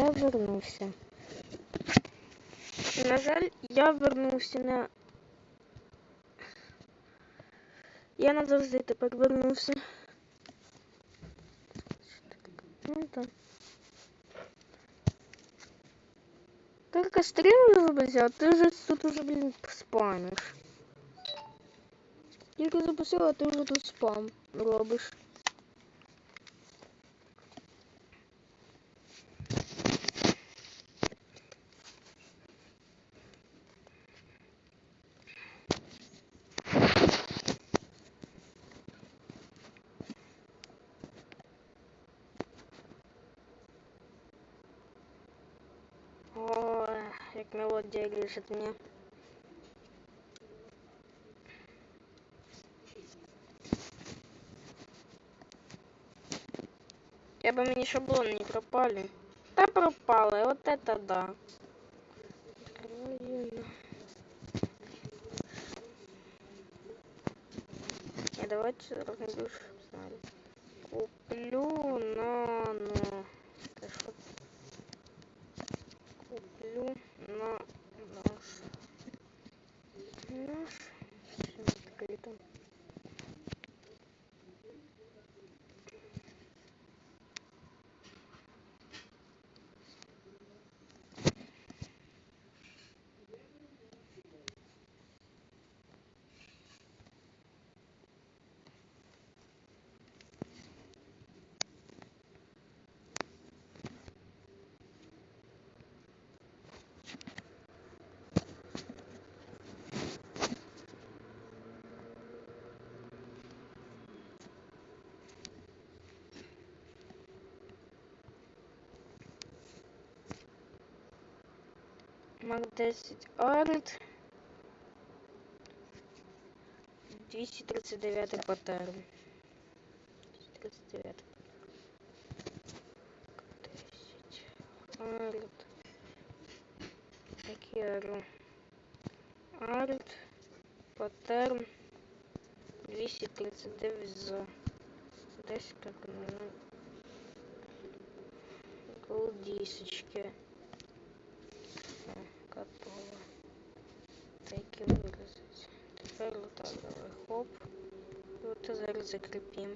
я вернувся. На жаль, я вернувся на. Я назавжди тепер вернувся. Ну так. Только стрім запустил, а ты же тут уже, блин, спамишь. Тільки запустил, а ты уже тут спам робиш. О, як мелодія лежить мне. Я бы мені шаблоны не пропали. Да пропали, вот это да. Не, давайте разберем, знали. Куплю на, ну, это что? Куплю на наш. Мак 10 арт. 239 паттерн. 239. 10 арт. Акеру. Арт. Паттерн. 239 за. Десь как на голдисочки. Тепер отак давай хоп. І от зараз закріпимо.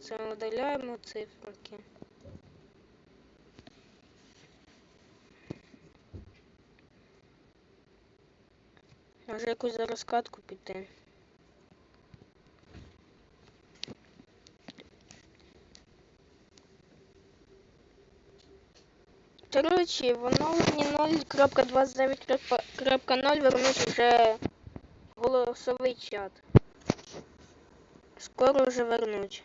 Це ми видаляємо циферки. Може якусь зараз катку піти. Короче, в оновленні 0.29.0 вернуть вже голосовий чат. Скоро вже вернуть.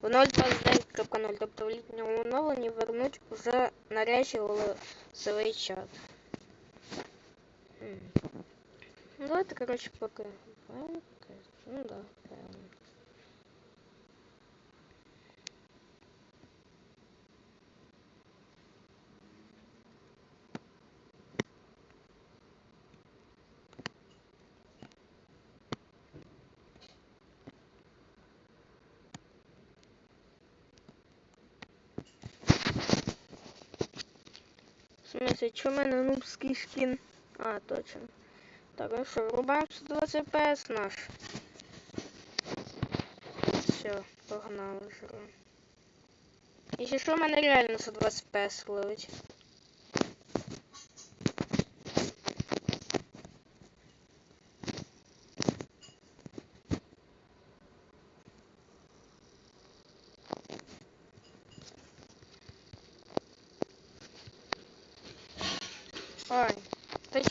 В 0.29.0, тобто в літньому оновленні вернуть вже нарешті голосовий чат. М. Ну, давайте, короче, пока. Ну да, Правильно. В смысле, чё у мене нубский скин? А, точно. Так, ну что, врубаем 120 FPS наш. Все, погнали вже. Якщо що, у мене реально 120 FPS ловить.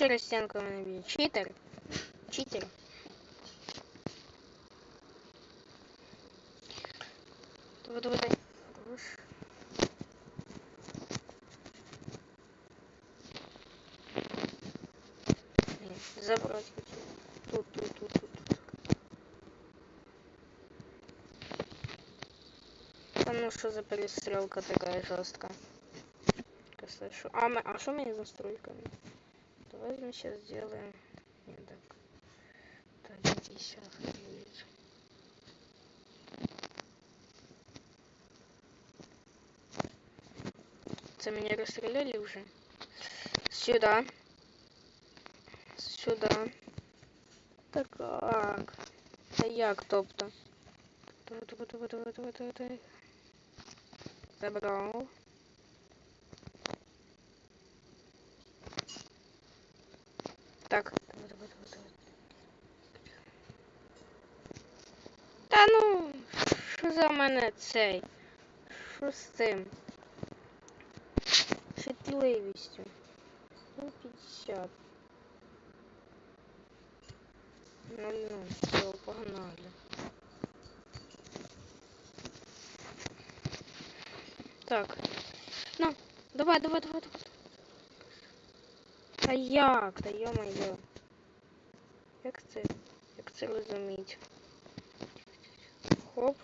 Через стінку мене б'є. Читер. Читер. Хорош. Блин, Забрать. Тут, тут, тут, тут. тут. А ну что за перестрелка такая жесткая? А, мы, а что мы с настройками? Мы сейчас сделаем. Не так. Так, 50 будет. Кажется, меня расстреляли уже. Сюда. Сюда. Так как? Та як, тобто? Давай, Та ну, що за мене цей? Що з цим? Шитливістю. Ну, 50. Ну, ну, все, погнали. Так. Ну, давай, давай, давай, давай. Та як? Та йо-моє. Як це? Як це розуміти? Хоп.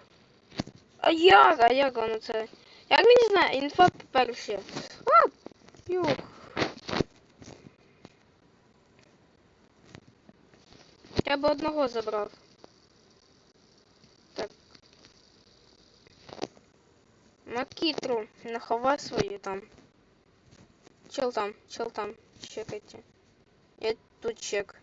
А як? А як воно це? Як мені знає? Інфа перше. А! Юх. Я би одного забрав. Так. Макітру, наховай свою там. Чел там, чел там. Чекайте. Я тут чек.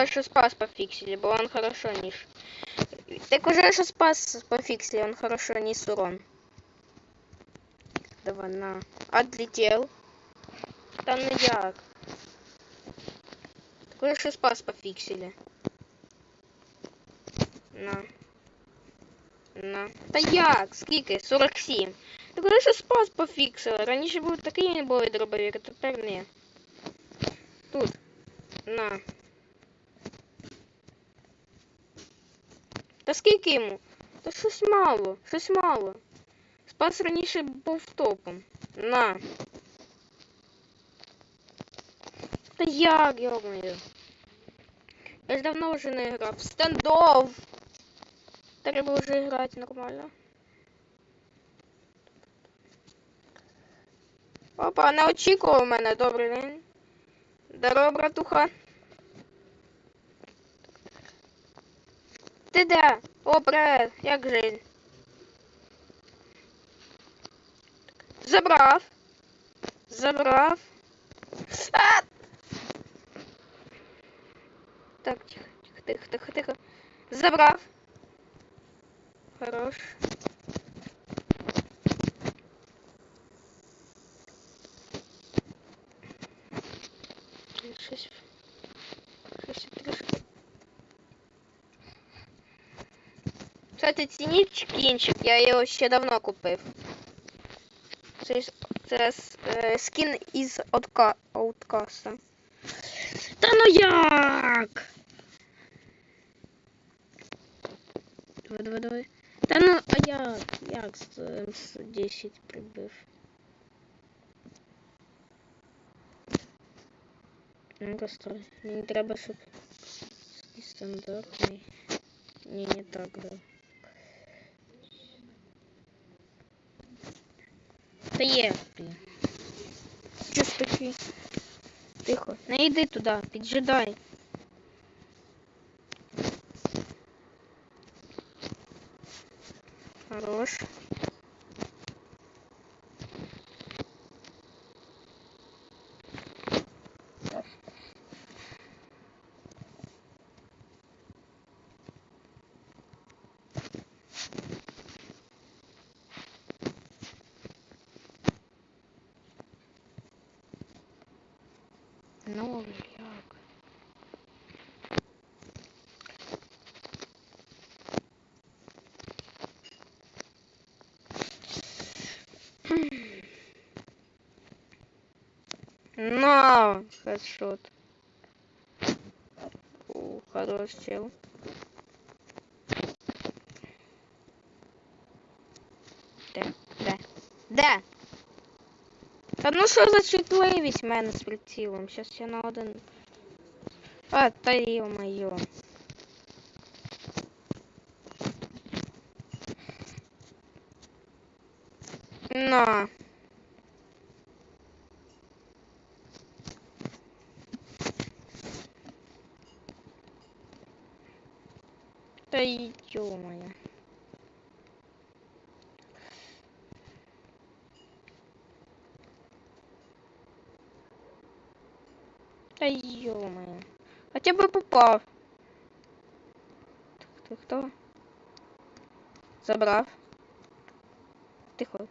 Сказать, что спас пофиксили, бо он хорошо ниш. Так уже что спас пофиксили, он хорошо нес урон. Давай, на. Отлетел. Та ну як? Так уже що спас пофиксили. На. На. Та як? Скільки? 47. Так уже що спас пофіксили. Раніше був такий не були дробовик, а тепер ні. Тут. На. Та скільки йому? Та щось мало, щось мало. Спас раніше був топом. На. Та як, йомаю. Я ж давно вже не грав. Стендов! Треба вже грати нормально. Опа, не очікував мене, добрий день. Здорово, братуха. Ти де? О, привет, як жизнь? Забрав. Забрав. А! Так, тихо, тихо, тихо, тихо. Забрав. Хорош. Кстати, цініть кінчик, я його ще давно купив. Це, ж- це с- е, скін із Outca- Outcast. Та ну як? Давай, давай, давай. Та ну, а як? Як з, з 10 прибив? Ну-ка, стой. Мені треба, щоб і стандартний. Ні, не так, да. Та є, блін. Щось такий. Тихо. Не йди туди, піджидай. Ну, як? На, хедшот. У, хорош чел. Де? Де? Де? Та ну що за чутливість в мене з прицілом? Щас я на один. А, та йо-моє. На. Да ё-моё. Да Попав. Ты кто? Забрав. Тихо.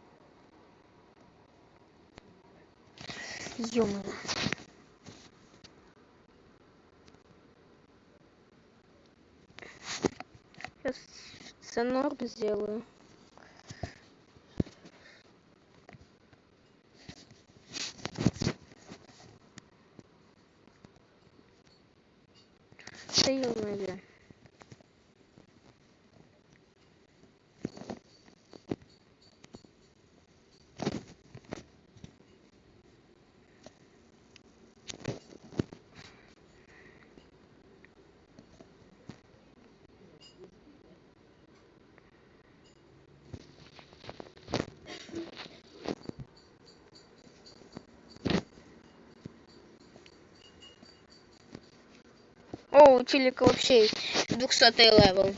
Ё-моё. Сейчас сонор сделаю. Да ё-моё. О, у челика вообще 200 левел.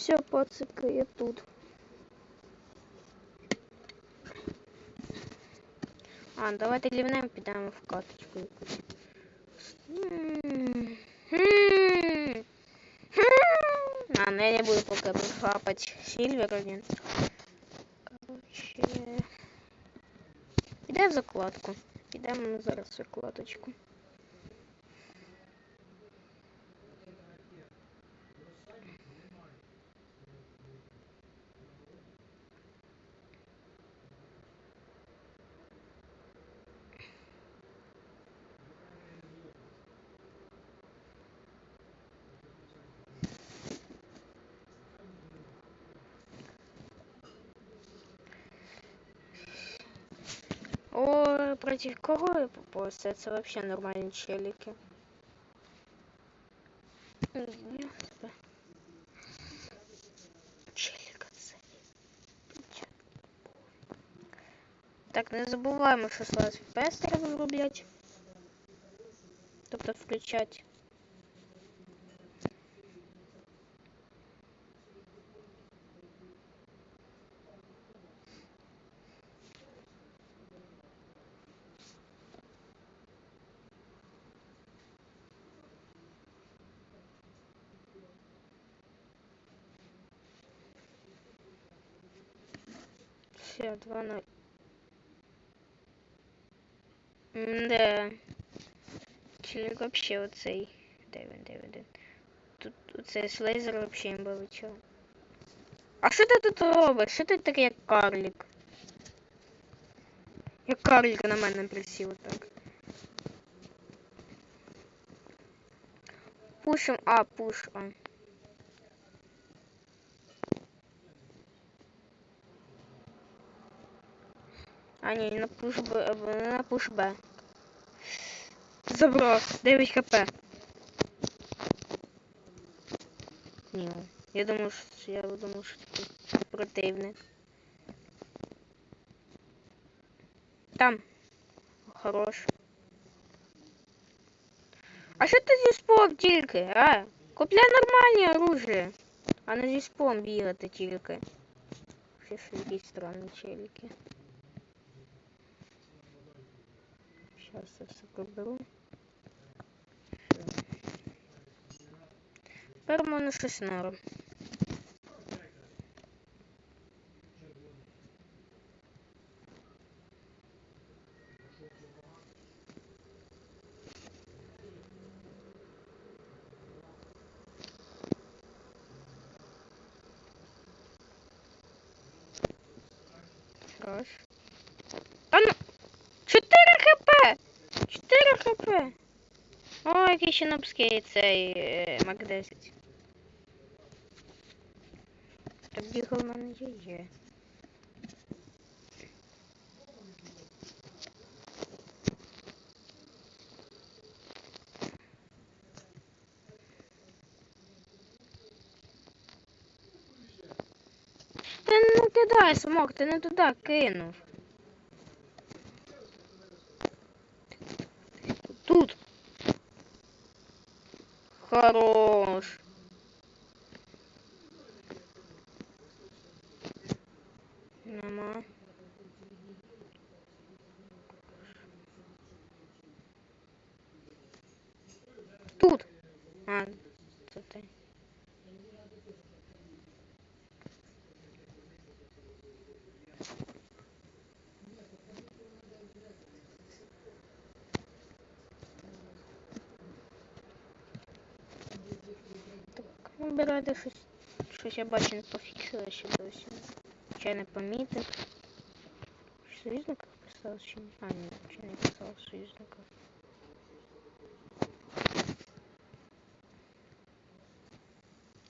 Все, пацика, я тут. А, давайте лівнем підемо в каточку якусь. М, м, А, ну я не буду поки хапать Сильвер один. Короче. Підемо в закладку. Підемо зараз в закладочку. знаю, против кого я попался. Это вообще нормальные челики. Челик Так, не забуваємо, що слайд FPS треба врубляти. Тобто включать. Все, 2-0. Да. Челик вообще оцей. Де він, де він, де він? Тут оцей слейзер вообще імбовий чого. А що ти тут робиш? Що ти такий як карлік? Як карлік на мене присів так. Пушим, а, пуш, а. А, ні, на пуш Б, е, на пуш Б. Забрав, 9 хп. Ні, я думаю, що я думаю, що це противник. Там. Хорош. А що ти зі спом тільки, а? Купляй нормальні оружие, а не зі спом бігати тільки. Ще ж якісь странні челіки. Сейчас я все приберу. Тепер у мене щось норм. Хп! О, який ще набський цей е, Мак 10. Так бігав в мене є. Ти не кидай, смок, ти не туди кинув. Тут. Хорош. Так, вибирайте щось. Щось я бачу не пофіксила ще досі. Чи не помітив. Союзника писав чи ні? А, ні, чи не писав союзника.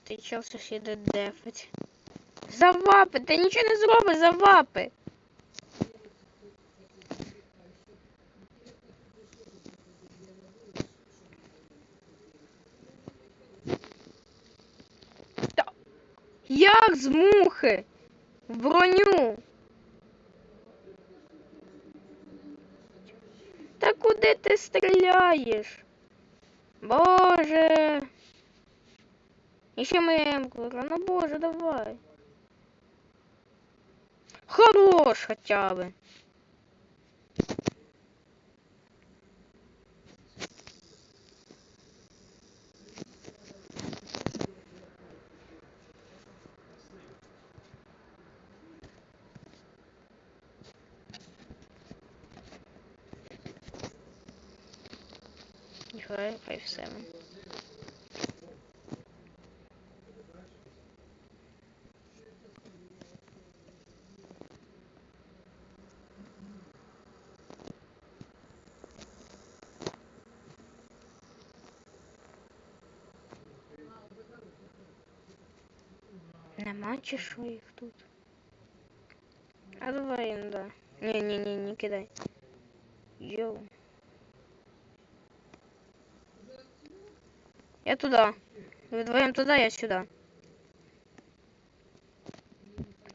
Ти чел сусіда дефать. Завапи! Ти нічого не зробиш, завапи! Та... Як з мухи? Броню? Та куди ти стріляєш? Боже. Еще моя М-ка. Ну боже, давай. Хорош хотя бы. Нихуя, 5-7. Нема чи що їх тут? А давай, да. Не, не, не, не кидай. Йоу. Я туда. Вы вдвоем туда, я сюда.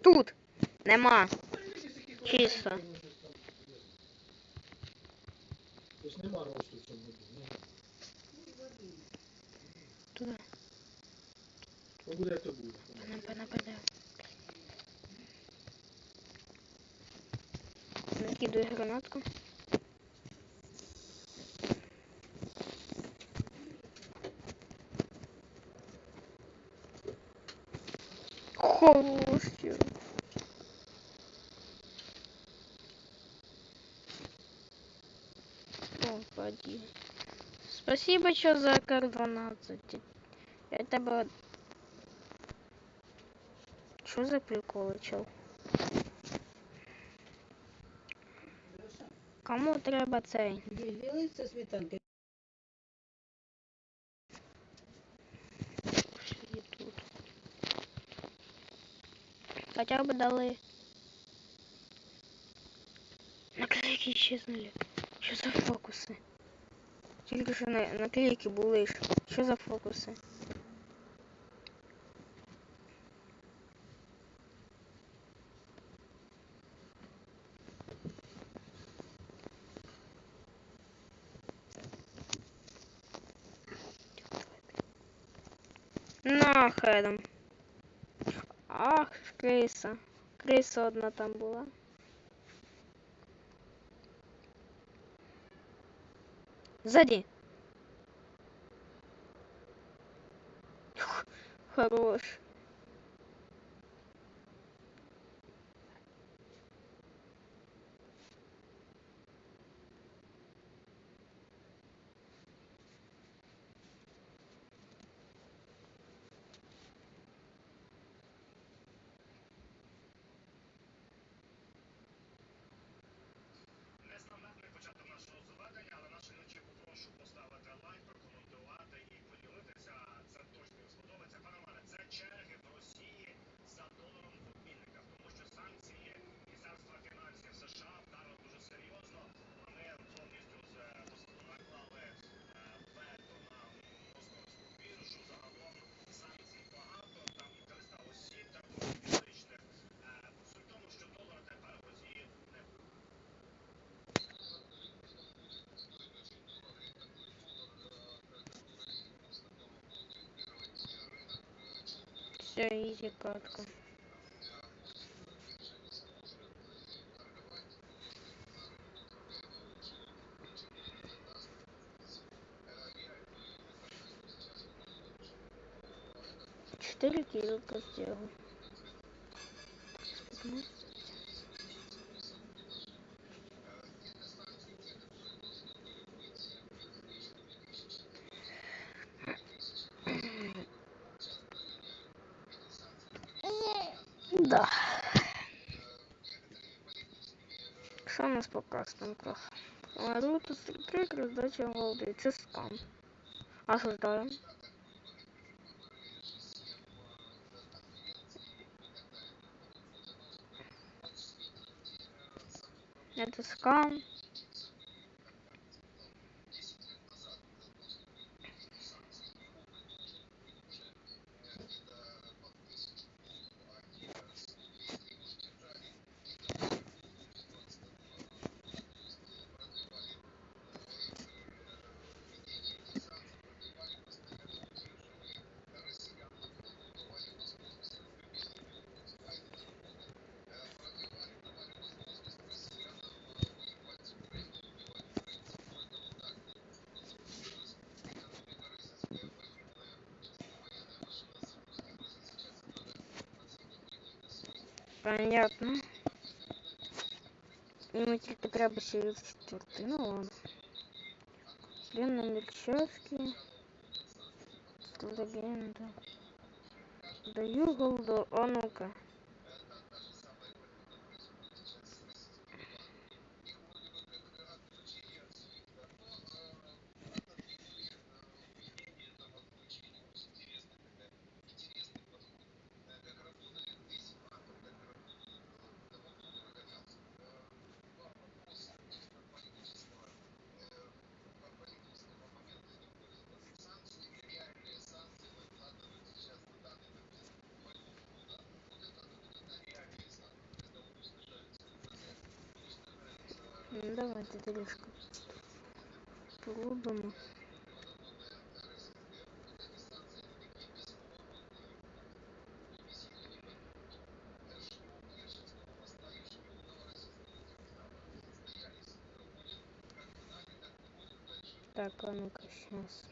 Тут. Нема. Чисто. Тобто нема росту в цьому году. Ну, Туда. то буде, то буде. Напа- Нападаю. Накидываю гранатку. Хорош. чё. О, поди. Спасибо, что за кар-12. Я тебе... Что за приколы, чел? Кому треба цей? Ділиться сметанка. Тут. Хотя бы дали. Наклейки исчезнули. Что за фокусы? Тільки що на, наклейки були. Що за фокуси? Нахрен. Ах, криса. Криса одна там була. Сзади. Хорош. Все, изи катка. Четыре килка сделал. Що у нас по кастинках? Наруто стрітрик, роздача голди. Це скам. Осуждаем. Это скам. Понятно. Ему тільки треба ще четвертий. Ну ладно. Номер чашки. Легенда. Даю голду. А ну-ка. Давайте трішки порубимо. Так, а ну-ка сейчас.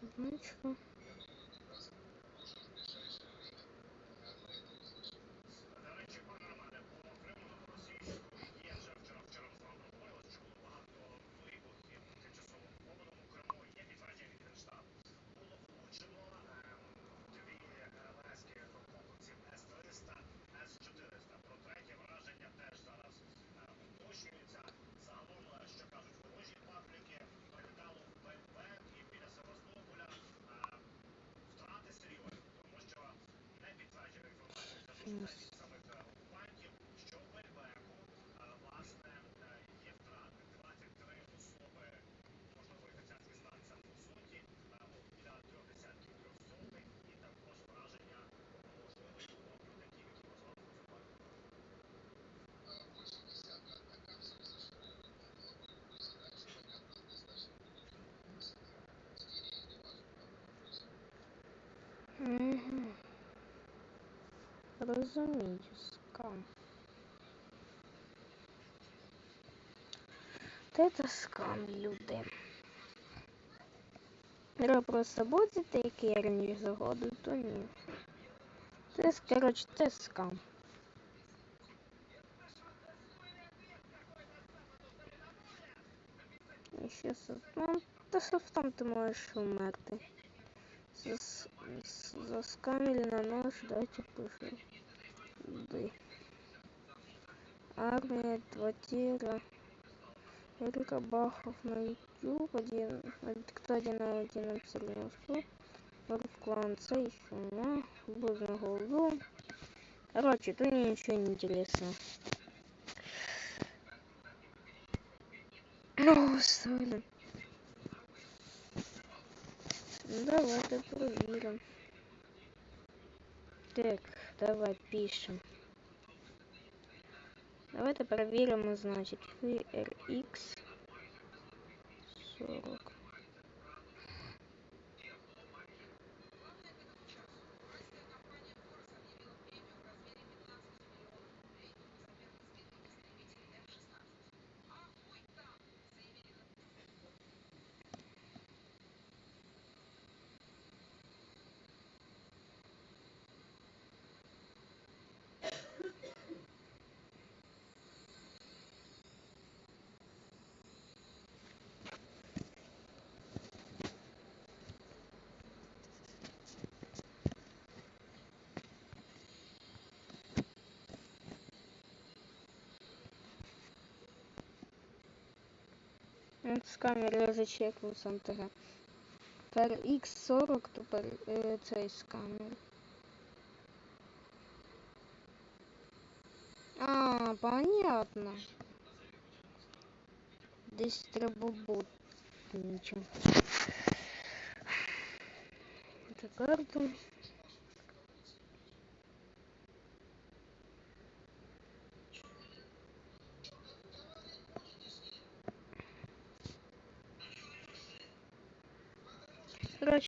Секундочку. Розумію, скам. Та Це скам, люди. Треба просто будете, який я раніше загоду, то ні. Це, коротше, це скам. І ще софтом. Та софтом ти можеш умерти. Заскамили на нож, дайте пишу. Ды. Армия, два тира. Эрика Бахов на YouTube, один, од- кто один на один абсолютно что. Воров клан Цей, Сума, Буз на голову. Короче, тут ничего не интересно. Ну, господи. Давайте проверим. Так, давай пишем. Давайте проверим, значит, VRX 40. З камери я зачекнув сам тебе. Per X40, то е, цей з камери. А, понятно. Десь треба бути. Нічого. Це карту.